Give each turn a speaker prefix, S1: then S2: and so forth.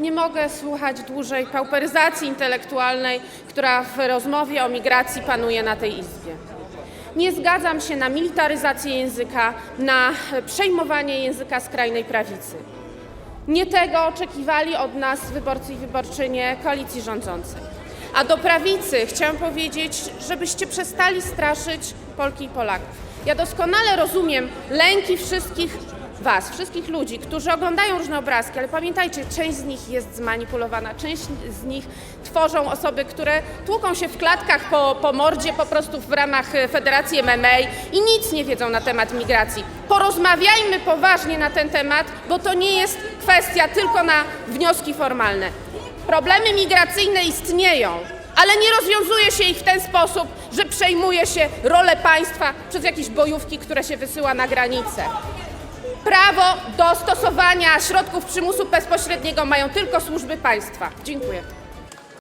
S1: Nie mogę słuchać dłużej pauperyzacji intelektualnej, która w rozmowie o migracji panuje na tej Izbie. Nie zgadzam się na militaryzację języka, na przejmowanie języka skrajnej prawicy. Nie tego oczekiwali od nas wyborcy i wyborczynie koalicji rządzącej. A do prawicy chciałam powiedzieć, żebyście przestali straszyć Polki i Polaków. Ja doskonale rozumiem lęki wszystkich Was, wszystkich ludzi, którzy oglądają różne obrazki, ale pamiętajcie, część z nich jest zmanipulowana, część z nich tworzą osoby, które tłuką się w klatkach po, po mordzie po prostu w ramach e, Federacji MMA i nic nie wiedzą na temat migracji. Porozmawiajmy poważnie na ten temat, bo to nie jest kwestia tylko na wnioski formalne. Problemy migracyjne istnieją, ale nie rozwiązuje się ich w ten sposób, że przejmuje się rolę państwa przez jakieś bojówki, które się wysyła na granicę. Prawo do stosowania środków przymusu bezpośredniego mają tylko służby państwa. Dziękuję.